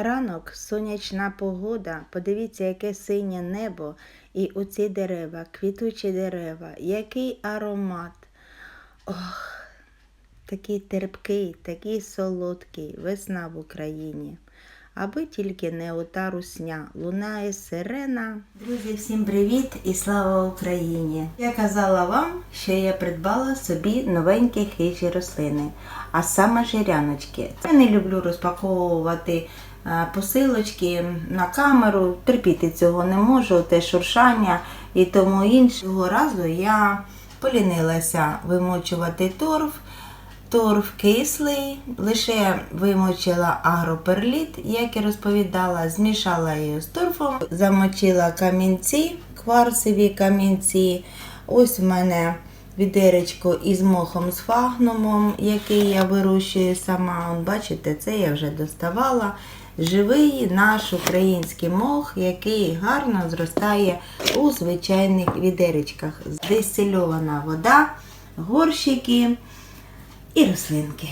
Ранок, сонячна погода, подивіться, яке синє небо і оці дерева, квітучі дерева, який аромат. Ох, такий терпкий, такий солодкий, весна в Україні. Аби тільки не ота русня, лунає сирена. Друзі, всім привіт і слава Україні! Я казала вам, що я придбала собі новенькі хижі рослини, а саме жиряночки. Я не люблю розпаковувати посилочки на камеру, терпіти цього не можу, те шуршання і тому іншого разу я полінилася вимочувати торф. Торф кислий, лише вимочила агроперліт, як і розповідала, змішала її з торфом, замочила камінці, кварцеві камінці. Ось в мене відеречко із мохом з фагнумом, який я вирощую сама. Бачите, це я вже доставала. Живий наш український мох, який гарно зростає у звичайних відеречках. Дистильована вода, горщики і рослинки.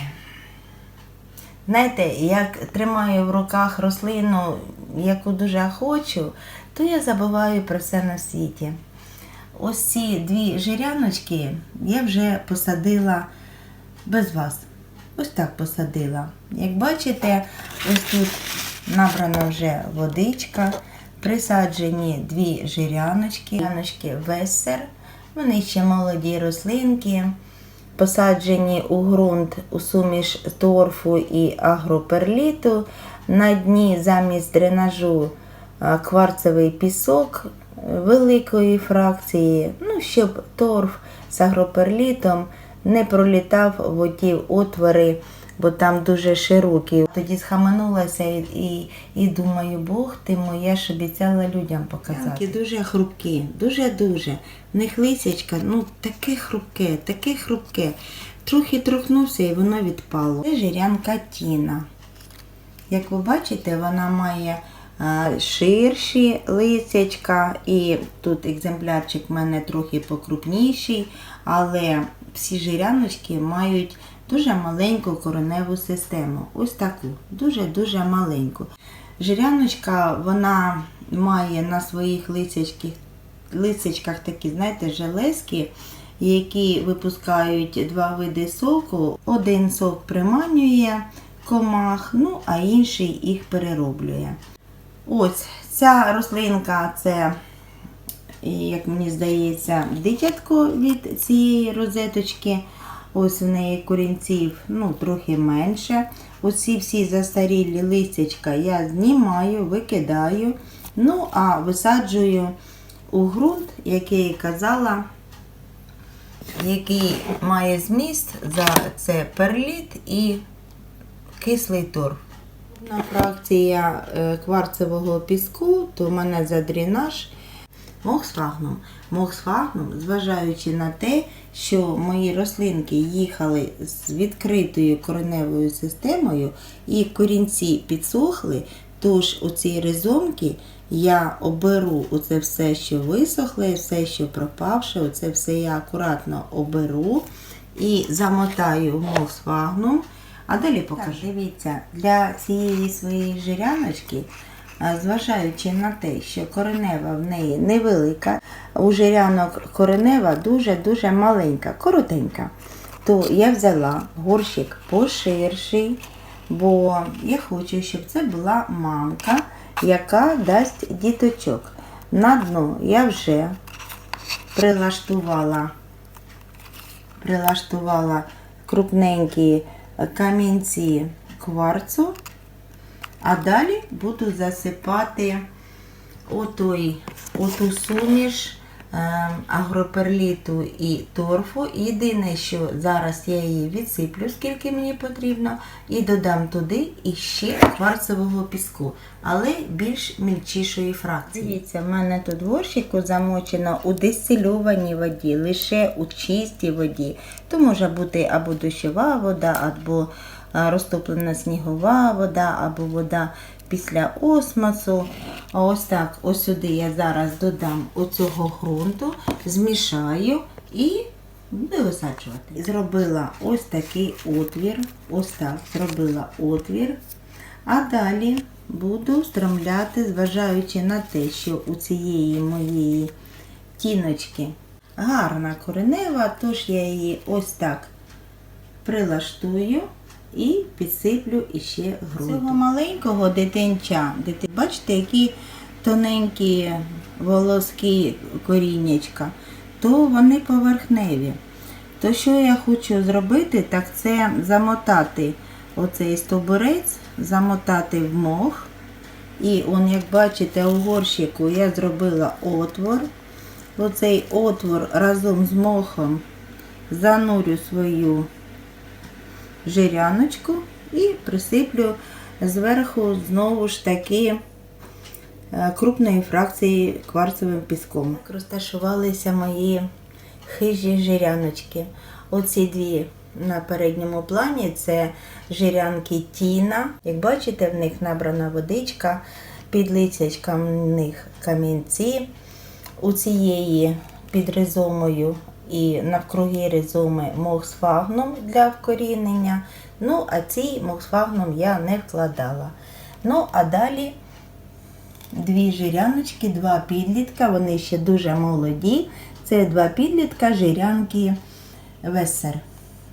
Знаєте, як тримаю в руках рослину, яку дуже хочу, то я забуваю про все на світі. Ось ці дві жиряночки я вже посадила без вас. Ось так посадила. Як бачите, ось тут набрана вже водичка, присаджені дві жиряночки, жиряночки весер. Вони ще молоді рослинки посаджені у ґрунт у суміш торфу і агроперліту. На дні замість дренажу кварцевий пісок великої фракції, ну, щоб торф з агроперлітом не пролітав в оті отвори, бо там дуже широкі. Тоді схаменулася і, і, і думаю, Бог ти моя ж обіцяла людям показати. Дуже хрупкі, дуже-дуже. В них лисячка, ну таке хрупке, таке хрупке. Трохи торкнувся і воно відпало. Це жирянка Тіна. Як ви бачите, вона має ширші лисячка, і тут екземплярчик в мене трохи покрупніший, але всі жиряночки мають дуже маленьку кореневу систему. Ось таку, дуже-дуже маленьку. Жиряночка вона має на своїх лисячках, лисичках такі, знаєте, железки, які випускають два види соку. Один сок приманює комах, ну а інший їх перероблює. Ось ця рослинка це, як мені здається, дитятко від цієї розеточки. Ось в неї корінців ну, трохи менше. Оці всі застарілі листячка я знімаю, викидаю. Ну, а висаджую у ґрунт, який я казала, який має зміст за це перліт і кислий торф. На фракція е, кварцевого піску, то в мене за дренаж мох з фагном. Мох з фагном, зважаючи на те, що мої рослинки їхали з відкритою кореневою системою і корінці підсохли, тож у ці ризомки я оберу оце все, що висохле, все, що пропавше, оце все я акуратно оберу і замотаю в мох з фагном. А далі покажу. Так, дивіться, для цієї своєї жиряночки, зважаючи на те, що коренева в неї невелика, у жирянок коренева дуже-дуже маленька, коротенька, то я взяла горщик поширший, бо я хочу, щоб це була мамка, яка дасть діточок. На дно я вже прилаштувала, прилаштувала крупненькі камінці кварцу, а далі буду засипати отой, оту суміш агроперліту і торфу. Єдине, що зараз я її відсиплю, скільки мені потрібно, і додам туди іще кварцевого піску, але більш мільчішої фракції. Дивіться, в мене тут горщику замочено у дистильованій воді, лише у чистій воді. То може бути або дощова вода, або розтоплена снігова вода, або вода після осмосу. А ось так, ось сюди я зараз додам оцього ґрунту, змішаю і буду висаджувати. Зробила ось такий отвір, ось так зробила отвір. А далі буду стромляти, зважаючи на те, що у цієї моєї тіночки гарна коренева, тож я її ось так прилаштую і підсиплю іще ґрунту. Цього маленького дитинча, дити- бачите, які тоненькі волоски коріннячка, то вони поверхневі. То що я хочу зробити, так це замотати оцей стовбурець, замотати в мох. І он, як бачите, у горщику я зробила отвор. Оцей отвор разом з мохом занурю свою жиряночку і присиплю зверху знову ж таки е, крупної фракції кварцевим піском. Розташувалися мої хижі жиряночки. Оці дві на передньому плані це жирянки Тіна. Як бачите, в них набрана водичка, під лицячком в них камінці. У цієї під ризомою і навкруги ризоми мох з фагном для вкорінення. Ну, а цей мох з фагном я не вкладала. Ну, а далі дві жиряночки, два підлітка, вони ще дуже молоді. Це два підлітка, жирянки весер.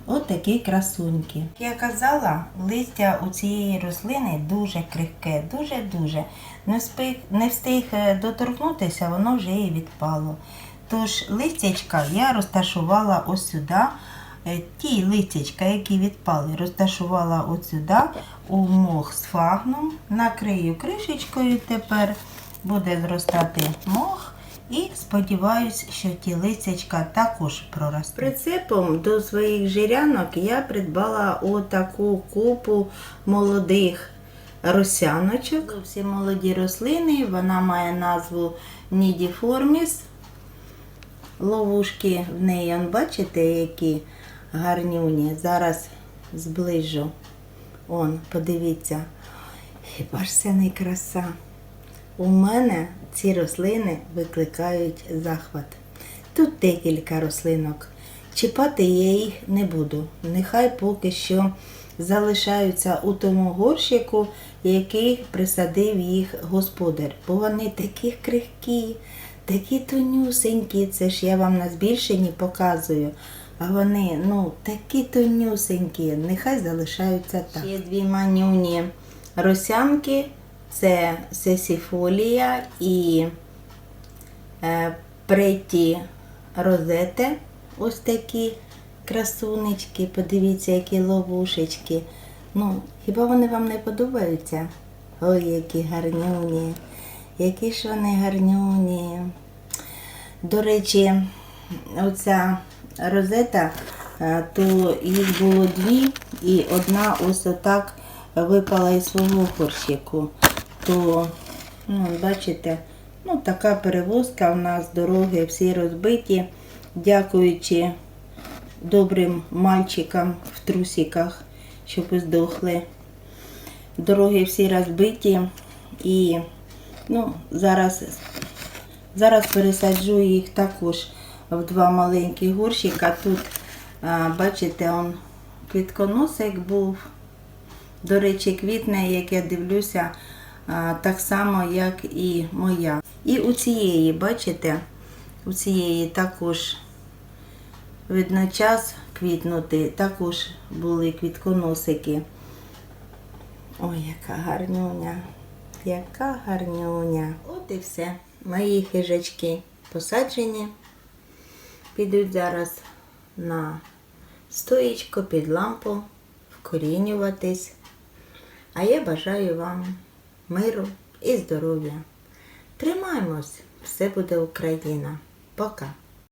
От такі красуньки. Як я казала, листя у цієї рослини дуже крихке, дуже-дуже. Не встиг, не встиг е, доторкнутися, воно вже і відпало. Тож листячка я розташувала ось сюди. Е, Ті листячка, які відпали, розташувала от сюди у мох з фагном. Накрию кришечкою тепер буде зростати мох. І сподіваюсь, що ті листячка також проростуть. Прицепом до своїх жирянок я придбала отаку купу молодих росяночок. Зовсім молоді рослини. Вона має назву Нідіформіс. Ловушки в неї, он, бачите, які гарнюні. Зараз зближу. Он, подивіться. Хіба ж це не краса? У мене ці рослини викликають захват. Тут декілька рослинок. Чіпати я їх не буду. Нехай поки що залишаються у тому горщику, який присадив їх господар. Бо вони такі крихкі, такі тонюсенькі. Це ж я вам на збільшенні показую. А вони, ну, такі тонюсенькі, нехай залишаються так. Ще дві манюні росянки. Це сесіфолія і е, преті розете. Ось такі красунечки. Подивіться, які ловушечки. Ну, хіба вони вам не подобаються? Ой, які гарнюні. Які ж вони гарнюні. До речі, оця розета, е, то їх було дві, і одна ось отак випала із свого горщику то, ну, бачите, ну, така перевозка у нас дороги всі розбиті, дякуючи добрим мальчикам в трусиках, щоб здохли. Дороги всі розбиті і ну, зараз, зараз пересаджу їх також в два маленькі горщика. Тут, бачите, он квітконосик був. До речі, квітне, як я дивлюся, так само, як і моя. І у цієї, бачите, у цієї також видно час квітнути, також були квітконосики. Ой, яка гарнюня, яка гарнюня. От і все. Мої хижачки посаджені. Підуть зараз на стоїчку під лампу, вкорінюватись. А я бажаю вам миру і здоров'я. Тримаймось, все буде Україна. Пока!